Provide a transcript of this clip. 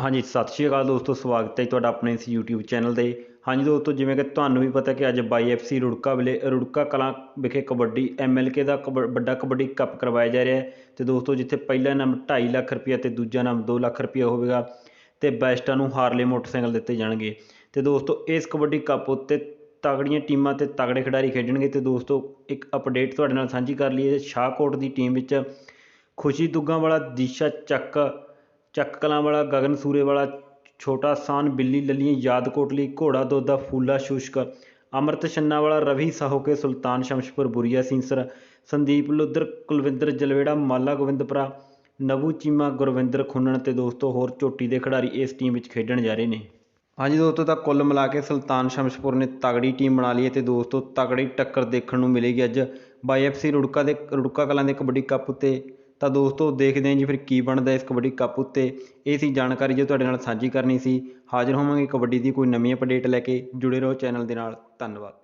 ਹਾਂਜੀ, ਸਤਿ ਸ਼੍ਰੀ ਅਕਾਲ ਦੋਸਤੋ, ਸਵਾਗਤ ਹੈ ਜੀ ਤੁਹਾਡਾ ਆਪਣੇ ਇਸ YouTube ਚੈਨਲ ਤੇ। ਹਾਂਜੀ ਦੋਸਤੋ, ਜਿਵੇਂ ਕਿ ਤੁਹਾਨੂੰ ਵੀ ਪਤਾ ਕਿ ਅੱਜ ਬਾਈ YFC ਰੁੜਕਾ ਵਿਲੇ, ਰੁੜਕਾ ਕਲਾਂ ਵਿਖੇ ਕਬੱਡੀ MLK ਦਾ ਕਬ- ਵੱਡਾ ਕਬੱਡੀ ਕੱਪ ਕਰਵਾਇਆ ਜਾ ਰਿਹਾ ਹੈ। ਤੇ ਦੋਸਤੋ, ਜਿੱਥੇ ਪਹਿਲਾ ਇਨਾਮ 2.5 ਲੱਖ ਰੁਪਏ ਤੇ ਦੂਜਾ ਨਾਮ 2 ਲੱਖ ਰੁਪਏ ਹੋਵੇਗਾ ਤੇ ਬੈਸਟਾਂ ਨੂੰ ਹਾਰਲੇ ਮੋਟਰਸਾਈਕਲ ਦਿੱਤੇ ਜਾਣਗੇ। ਤੇ ਦੋਸਤੋ, ਇਸ ਕਬੱਡੀ ਕੱਪ ਉੱਤੇ ਤਗੜੀਆਂ ਟੀਮਾਂ ਤੇ ਤਗੜੇ ਖਿਡਾਰੀ ਖੇਡਣਗੇ। ਤੇ ਦੋਸਤੋ, ਇੱਕ ਅਪਡੇਟ ਤੁਹਾਡੇ ਨਾਲ ਸਾਂਝੀ ਕਰ ਲਈਏ, ਸ਼ਾਹਕੋਟ ਦੀ ਟੀਮ ਵਿੱਚ ਖੁਸ਼ੀ ਦੁੱਗਾ ਵਾਲਾ ਦੀਸ਼ਾ ਚੱਕ ਚੱਕ ਕਲਾਂ ਵਾਲਾ ਗਗਨ ਸੂਰੇ ਵਾਲਾ ਛੋਟਾ ਸਾਨ, ਬਿੱਲੀ ਲੱਲੀਆਂ ਯਾਦ ਕੋਟਲੀ ਘੋੜਾ ਦੋਦਾ, ਫੂਲਾ ਸ਼ੁਸ਼ਕ, ਅਮਰਤ ਛੰਨਾ ਵਾਲਾ ਰਵੀ ਸਾਹੋਕੇ, ਸੁਲਤਾਨ ਸ਼ਮਸ਼ਪੁਰ, ਬੁਰੀਆ ਸਿੰਸਰ ਸੰਦੀਪ ਲੁੱਧਰ, ਕੁਲਵਿੰਦਰ ਜਲਵੇੜਾ, ਮਾਲਾ ਗੋਬਿੰਦਪੁਰਾ ਨਵੂ ਚੀਮਾ, ਗੁਰਵਿੰਦਰ ਖੁੰਨਣ ਤੇ ਦੋਸਤੋ, ਹੋਰ ਚੋਟੀ ਦੇ ਖਿਡਾਰੀ ਇਸ ਟੀਮ ਵਿੱਚ ਖੇਡਣ ਜਾ ਰਹੇ ਨੇ। ਹਾਂਜੀ ਦੋਸਤੋ, ਤਾਂ ਕੁੱਲ ਮਿਲਾ ਕੇ ਸੁਲਤਾਨ ਸ਼ਮਸ਼ਪੁਰ ਨੇ ਤਗੜੀ ਟੀਮ ਬਣਾ ਲਈ ਹੈ ਤੇ ਦੋਸਤੋ, ਤਗੜੀ ਟੱਕਰ ਦੇਖਣ ਨੂੰ ਮਿਲੇਗੀ ਅੱਜ। ਬਾਈ ਬਾਈਐਫਸੀ ਰੁੜਕਾ ਦੇ, ਰੁੜਕਾ ਕਲਾਂ ਦੇ ਕਬੱਡੀ ਕੱਪ ਉੱਤੇ ਤਾਂ ਦੋਸਤੋ ਦੇਖਦੇ ਹਾਂ ਜੀ ਫਿਰ ਕੀ ਬਣਦਾ ਇਸ ਕਬੱਡੀ ਕੱਪ ਉੱਤੇ। ਇਹ ਸੀ ਜਾਣਕਾਰੀ ਜੋ ਤੁਹਾਡੇ ਨਾਲ ਸਾਂਝੀ ਕਰਨੀ ਸੀ। ਹਾਜ਼ਰ ਹੋਵਾਂਗੇ ਕਬੱਡੀ ਦੀ ਕੋਈ ਨਵੀਂ ਅਪਡੇਟ ਲੈ ਕੇ। ਜੁੜੇ ਰਹੋ ਚੈਨਲ ਦੇ ਨਾਲ। ਧੰਨਵਾਦ।